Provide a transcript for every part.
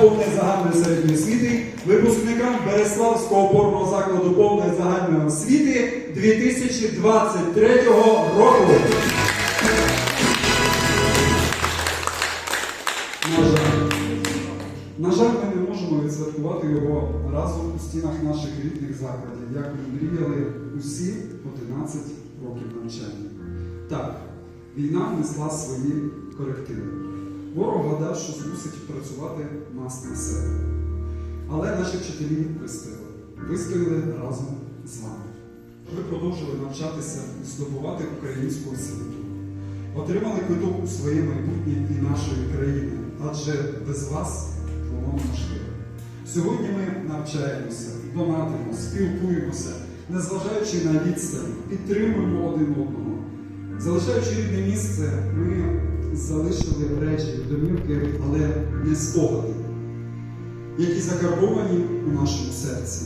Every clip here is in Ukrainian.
повної загальної середньої освіти випускникам Береславського опорного закладу повної загальної освіти 2023 року. На жаль, на жаль, ми не можемо відсвяткувати його разом у стінах наших рідних закладів, як ми мріяли усі 11 років навчання. Так, війна внесла свої корективи. Ворог гадав, що змусить працювати нас на себе. Але наші вчителі вистояли. Вистояли разом з вами. Ви продовжили навчатися і здобувати українську освіту. Отримали квиток у своє майбутнє і нашої країни, адже без вас воно неможливо. Сьогодні ми навчаємося, донатимо, спілкуємося, незважаючи на відстань, підтримуємо один одного. Залишаючи рідне місце, ми залишили речі, домівки, але не спогади, які закарбовані у нашому серці,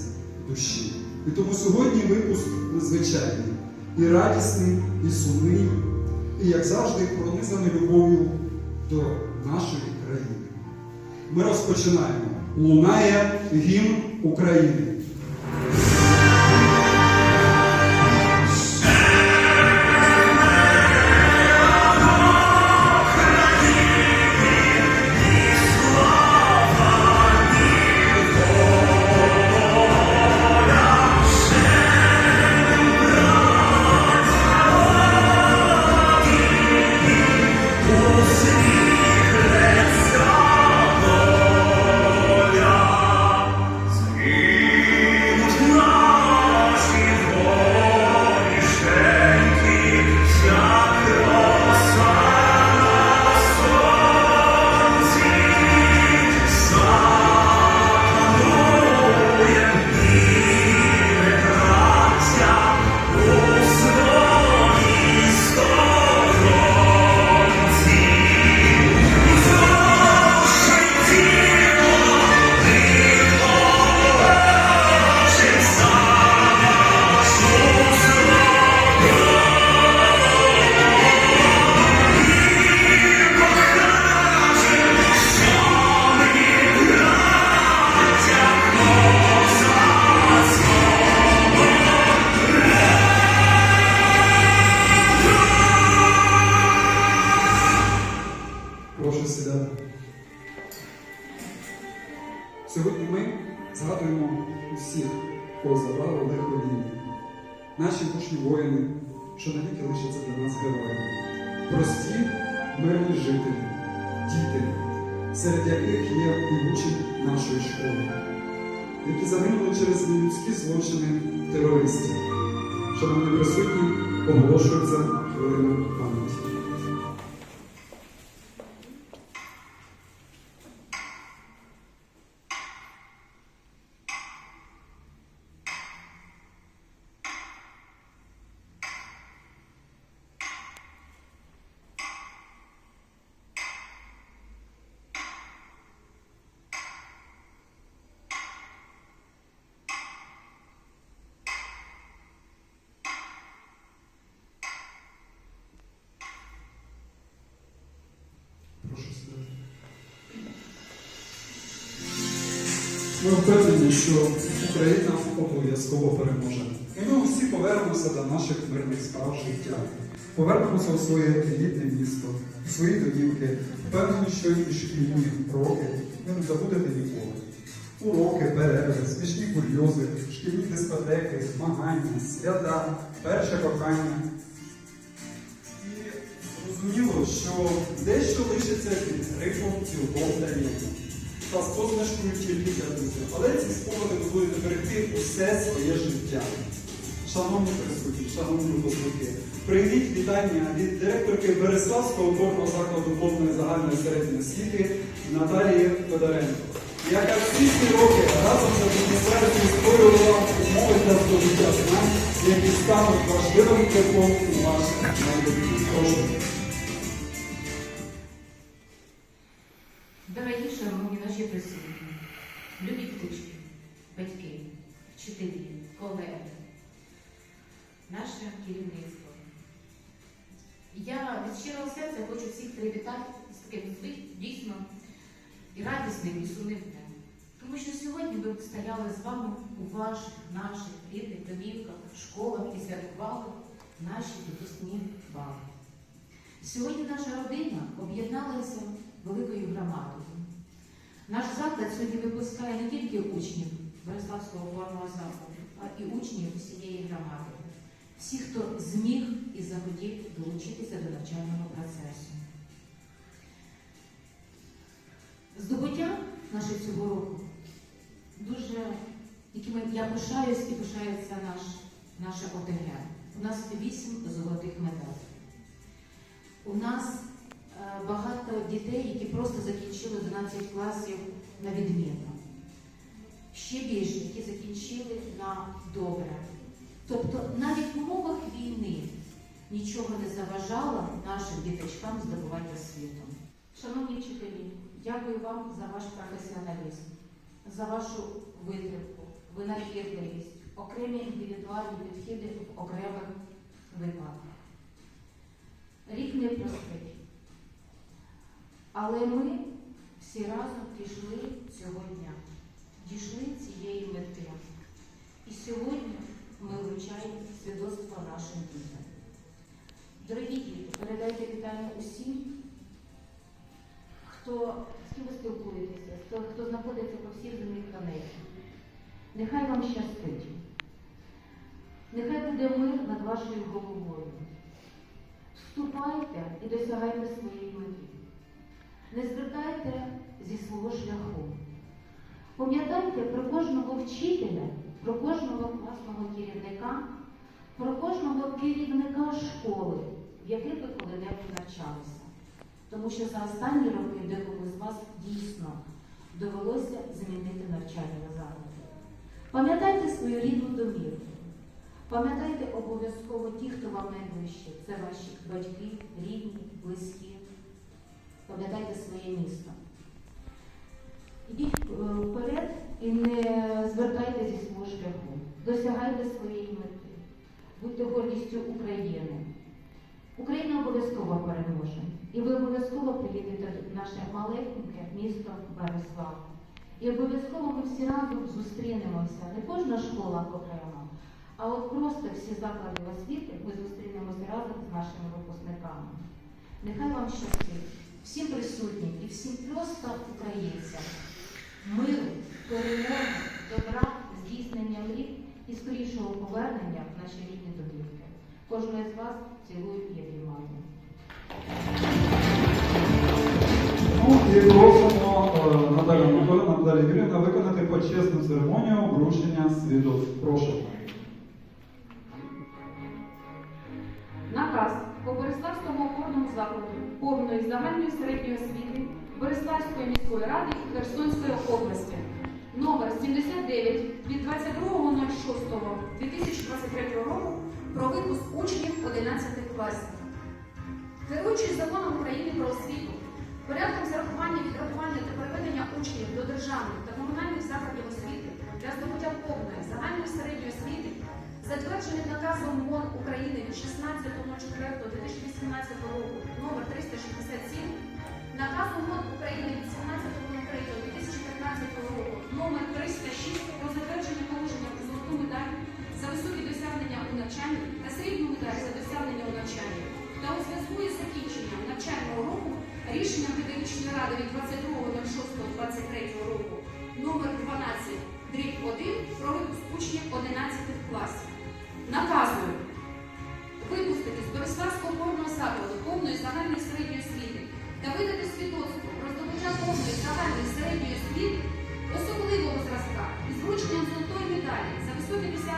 душі. І тому сьогодні випуск незвичайний, і радісний, і сумний, і, як завжди, пронизаний любов'ю до нашої країни. Ми розпочинаємо. Лунає гімн України. Наші мужні воїни, що навіки лишаться для нас героями. Прості, мирні жителі, діти, серед яких є і учень нашої школи, які загинули через нелюдські злочини терористів. що вони присутні, оголошується хвилина пам'яті. Ми впевнені, що Україна обов'язково переможе. І ми усі повернемося до наших мирних справ життя. Повернемося у своє рідне місто, у свої домівки, впевнені, що і шкільні роки ви не забудете ніколи. Уроки, перерви, смішні курйози, шкільні дискотеки, змагання, свята, перше кохання. І зрозуміло, що дещо лишиться під грифом цілком та таємно. Та з позначкою тільки друзів. Але ці спогади ви будете берегти усе своє життя. Шановні присутні, шановні випускники, прийміть вітання від директорки Береславського опорного закладу повної загальної середньої освіти Наталії Федоренко, яка всі ці роки разом з адміністрацією створювала умови для здобуття знань, які стануть важливим кроком у ваше майбутнє. Батьки, вчителі, колеги, наше керівництво. Я від щирого серця хочу всіх привітати з таким дійсно і радісним, і сумним днем. Тому що сьогодні ми стояли з вами у ваших, наших рідних домівках, школах і святкували наші випускні бали. Сьогодні наша родина об'єдналася великою громадою. Наш заклад сьогодні випускає не тільки учнів Бориславського опорного закладу, а і учнів усієї громади. Всі, хто зміг і захотів долучитися до навчального процесу. Здобуття наше цього року дуже, якими я пишаюсь і пишається наш, наше ОТГ. У нас вісім золотих медалей. У нас е, багато дітей, які просто закінчили 12 класів на відмінно. Ще більше, які закінчили на добре. Тобто навіть в умовах війни нічого не заважало нашим діточкам здобувати освіту. Шановні вчителі, дякую вам за ваш професіоналізм, за вашу витримку, винахідливість, окремі індивідуальні підхіди в окремих випадках. Рік не простий. Але ми всі разом пішли цього дня, дійшли цієї мети. І сьогодні ми вручаємо свідоцтво нашим дітям. Дорогі діти, передайте вітання усім, хто з ким ви спілкуєтеся, хто, хто знаходиться по всій землі планеті. Нехай вам щастить. Нехай буде мир над вашою головою. Вступайте і досягайте своєї мети. Не звертайте зі свого шляху. Пам'ятайте про кожного вчителя, про кожного класного керівника, про кожного керівника школи, в якій ви коли-небудь навчалися. Тому що за останні роки декому з вас дійсно довелося змінити навчальні заклади. Пам'ятайте свою рідну домівку. Пам'ятайте обов'язково ті, хто вам найближче. Це ваші батьки, рідні, близькі. Пам'ятайте своє місто. Вперед і не звертайте зі свого шляху. Досягайте своєї мети. Будьте гордістю України. Україна обов'язково переможе. І ви обов'язково приїдете в наше маленьке місто Борислав. І обов'язково ми всі разом зустрінемося. Не кожна школа окремо, а от просто всі заклади освіти ми зустрінемося разом з нашими випускниками. Нехай вам щастить всім присутнім і всім просто українцям. Миру, перемоги, добра, здійснення мрій і скорішого повернення в наші рідні домівки. Кожного з вас цілую і обіймаю. Ну і просимо е, Наталю Анатолію, Наталі Юрівна виконати почесну церемонію вручення свідоцтв. Прошу. Бориславської міської ради Херсонської області номер 79 від 22.06.2023 року про випуск учнів 11 класів. Керуючись законом України про освіту, порядком зарахування, відрахування та переведення учнів до державних та комунальних закладів освіти для здобуття повної загальної середньої освіти затверджений наказом МОН України від 16.04.2018 року номер 367, наказом МОН України від 17.03.2015 року номер 306 про затвердження положення про золоту медаль за високі досягнення у навчанні та срібну медаль за досягнення у навчанні та у зв'язку із закінченням навчального року рішенням педагогічної ради від 22.06.23 року номер 12 дріб 1 про випуск учнів 11 класів. Наказую випустити з Бориславського опорного закладу повної загальної середньої освіти та видати свідоцтво про здобуття повної загальної середньої освіти особливого зразка із врученням золотої медалі за високі досягнення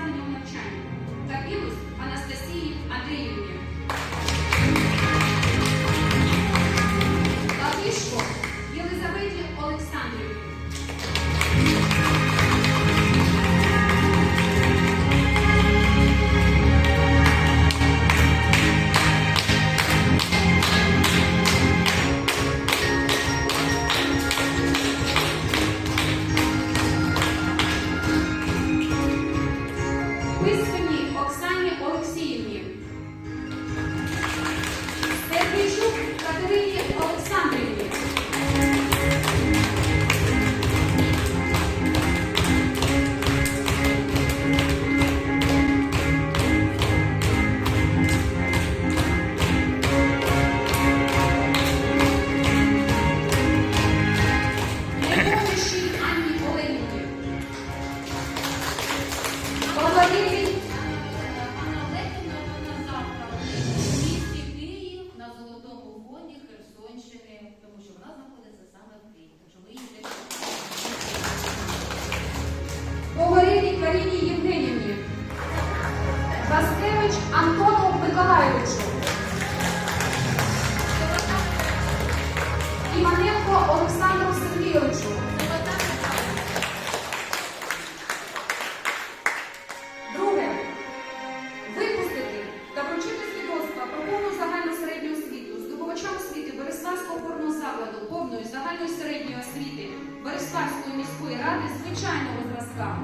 опорного закладу повної загальної середньої освіти Береславської міської ради звичайного зразка.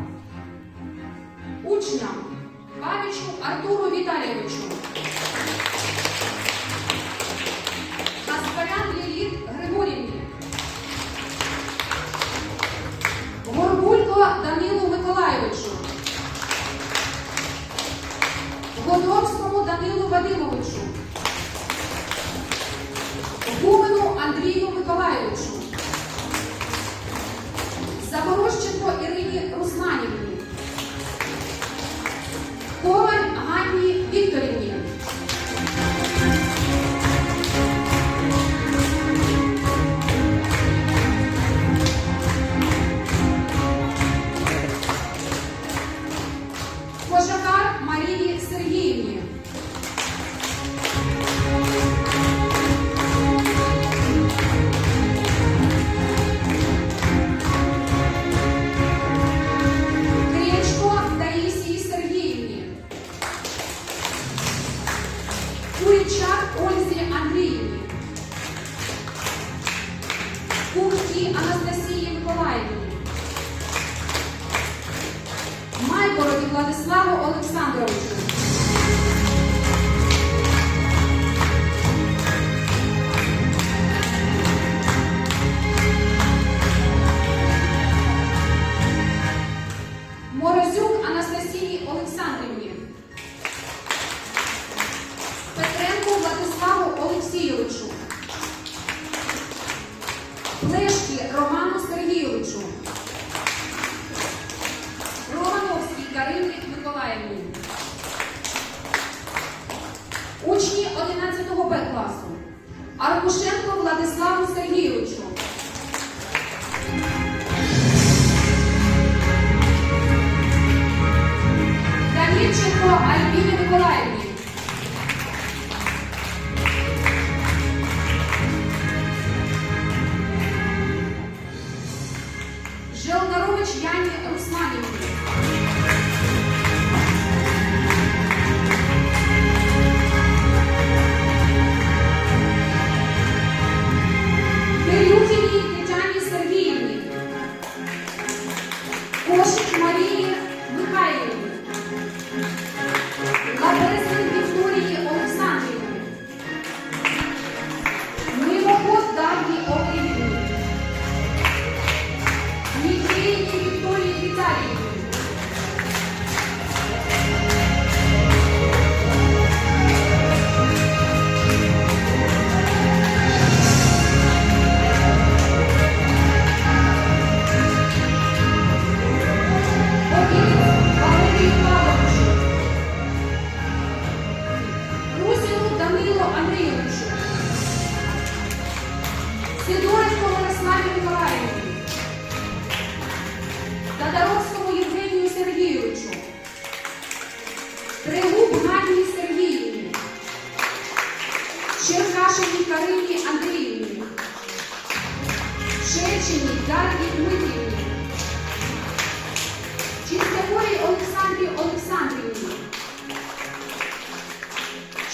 Учням Павічу Артуру Віталійовичу.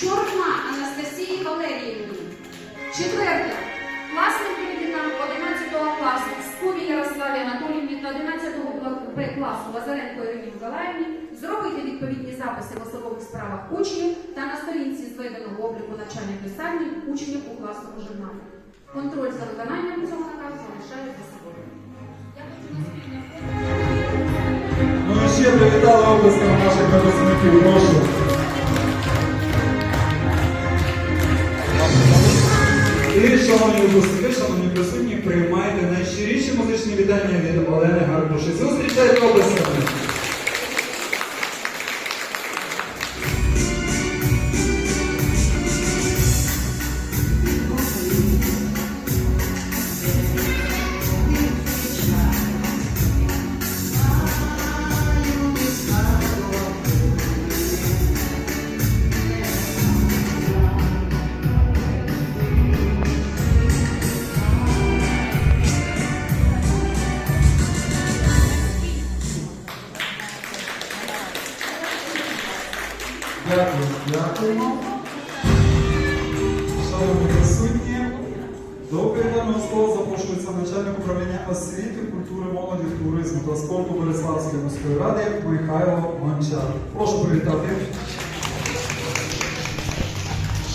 Чорна Анастасії Валеріївні. Четверте. Класним керівникам 11 класу Скові Ярославі Анатоліївні та 11 Б класу Лазаренко Ірині Миколаївні зробити відповідні записи в особових справах учнів та на сторінці зведеного обліку навчання писання учнів у класному журналі. Контроль за виконанням цього наказу залишає за собою. Я хочу на спільне Ну і ще привітали обласками наших випускників. Прошу. Шановні випускники, шановні присутні, приймайте найщиріші музичні вітання від Олени Гарбуші. Зустрічайте обласками.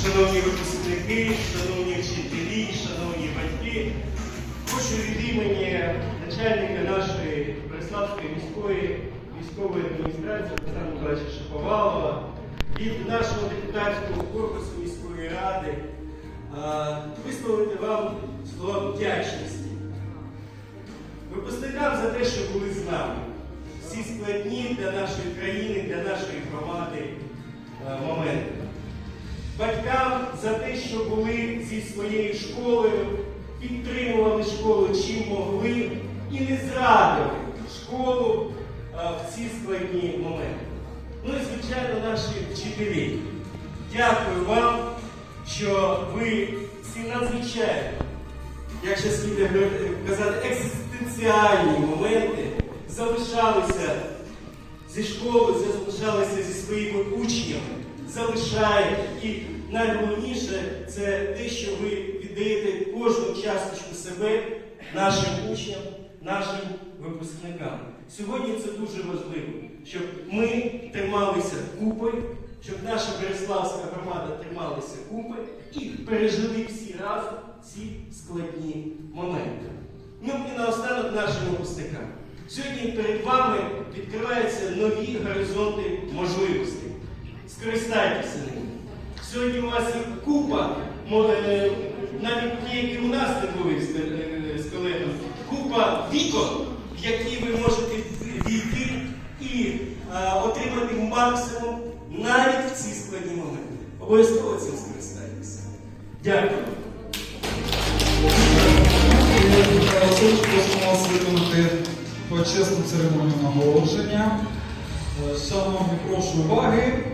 Шановні випускники, шановні вчителі, шановні батьки, хочу від імені начальника нашої Преславської міської військової адміністрації Олександра Миколаївича Шаповалова, від нашого депутатського корпусу міської ради висловити вам слова вдячності. Випускникам за те, що були з нами. Всі складні для нашої країни, для нашої громади а, моменти батькам за те, що були зі своєю школою, підтримували школу чим могли і не зрадили школу в ці складні моменти. Ну і звичайно, наші вчителі. Дякую вам, що ви ці надзвичайно, як ще слід казати, екзистенціальні моменти залишалися зі школи, залишалися зі своїми учнями, залишаєте. І найголовніше це те, що ви віддаєте кожну часточку себе нашим учням, нашим випускникам. Сьогодні це дуже важливо, щоб ми трималися купи, щоб наша Береславська громада трималася купи і пережили всі разом ці складні моменти. Ну і наостанок нашим випускникам. Сьогодні перед вами відкриваються нові горизонти можливостей. Скористайтеся ними. Сьогодні у вас купа, е, навіть ті, які у нас не були з, е, з колегами, купа вікон, в які ви можете війти і е, отримати максимум навіть в ці складні моменти. Обов'язково цим скористайтеся. Дякую. Просимо вас виконати почесну церемонію нагородження. Е, Шановні, прошу уваги.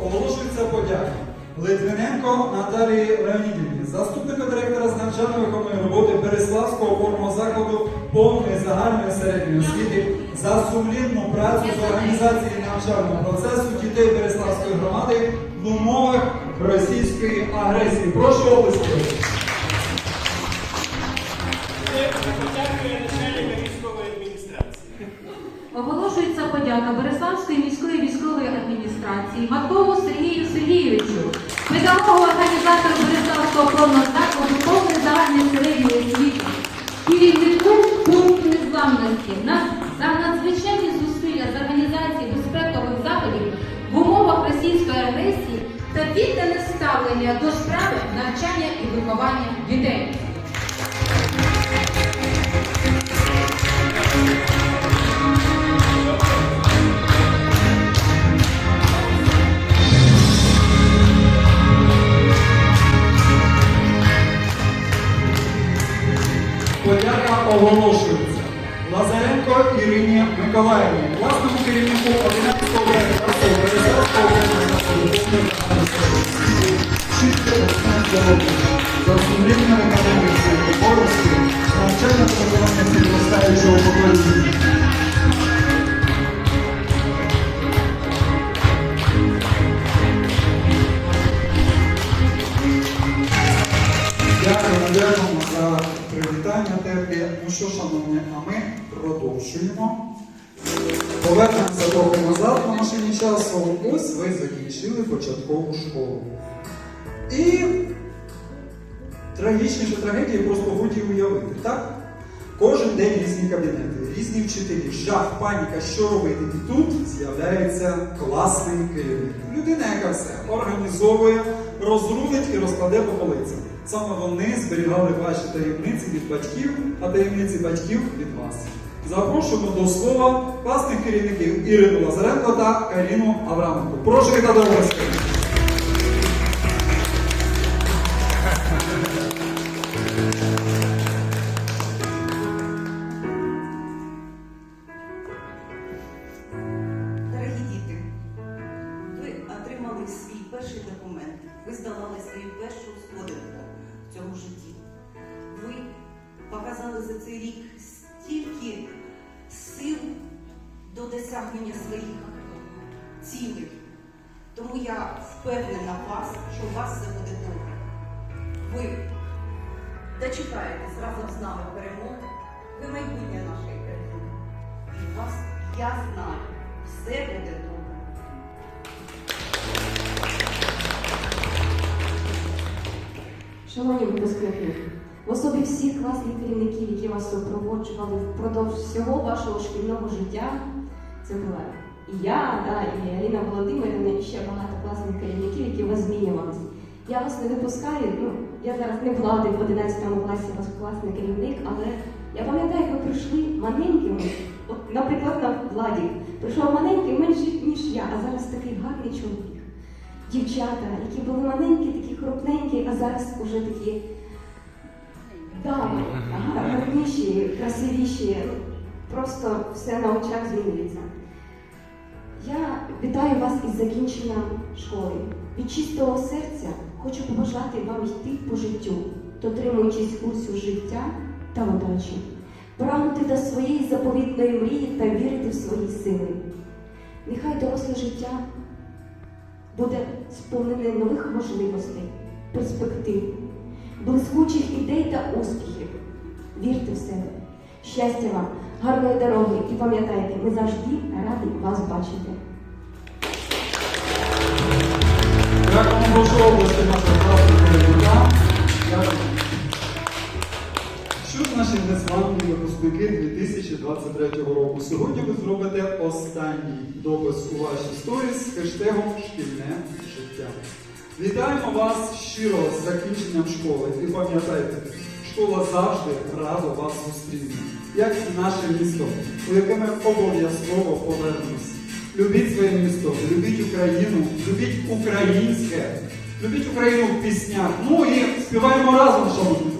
Оголошується подяки. Литвиненко Наталії Леонідівні, заступника директора з навчально-виховної роботи Береславського опорного закладу повної загальної середньої освіти за сумлінну працю з організації навчального процесу дітей Береславської громади в умовах російської агресії. Прошу області. Подяка Береславської міської військової адміністрації Маткову Сергію Сергійовичу, педагогу організатору Береславського опорного закладу повної загальної середньої освіти, керівнику пункту незламності за надзвичайні зусилля з організації безпекових заходів в умовах російської агресії та віддане ставлення до справи навчання і виховання дітей. Оголошується Лазаренко Ірині Миколаївні, власному керівнику 11-го класу Березовського за виконання своїх обов'язків, навчання та підростаючого покоління. Що, шановні, а ми продовжуємо. Повернемося трохи назад на машині часу. Ось ви закінчили початкову школу. І трагічніше трагедії просто годі уявити, так? Кожен день різні кабінети, різні вчителі, жах, паніка, що робити. І тут з'являється класний керівник. Людина, яка все організовує, розрулить і розкладе по полицям. Саме вони зберігали ваші таємниці від батьків, а таємниці батьків від вас. Запрошуємо до слова класних керівників Ірину Лазаренко та Каріну Авраменко. Прошу вітати гостей. досягнення своїх цілей. Тому я впевнена вас, що у вас все буде добре. Ви дочекаєтесь разом з нами перемоги, ви майбутнє нашої країни. І вас я знаю, все буде добре. Шановні випускники, в особі всіх класних керівників, які вас супроводжували впродовж всього вашого шкільного життя це була і я, да, і Аліна Володимирівна, і ще багато класних керівників, які вас змінювалися. Я вас не випускаю, ну, я зараз не влади в 11 класі вас класний керівник, але я пам'ятаю, як ви прийшли маленькими, от, наприклад, на владі, прийшов маленький менше, ніж я, а зараз такий гарний чоловік дівчата, які були маленькі, такі крупненькі, а зараз уже такі дами, гарніші, красивіші. Просто все на очах змінюється. Я вітаю вас із закінченням школи. Від чистого серця хочу побажати вам йти по життю, дотримуючись курсу життя та удачі, прагнути до своєї заповітної мрії та вірити в свої сили. Нехай доросле життя буде сповнене нових можливостей, перспектив, блискучих ідей та успіхів. Вірте в себе. Щастя вам, гарної дороги і пам'ятайте, ми завжди раді вас бачити. Дякуємо Божу наші незламні випускники 2023 року? Сьогодні ви зробите останній допис у вашій сторіс з хештегом Шкільне життя. Вітаємо вас щиро з закінченням школи. І пам'ятайте, школа завжди рада вас зустріне, як і наше місто, у яке ми обов'язково повернемось. Любіть своє місто, любіть Україну, любіть українське, любіть Україну в піснях. Ну і співаємо разом, шановні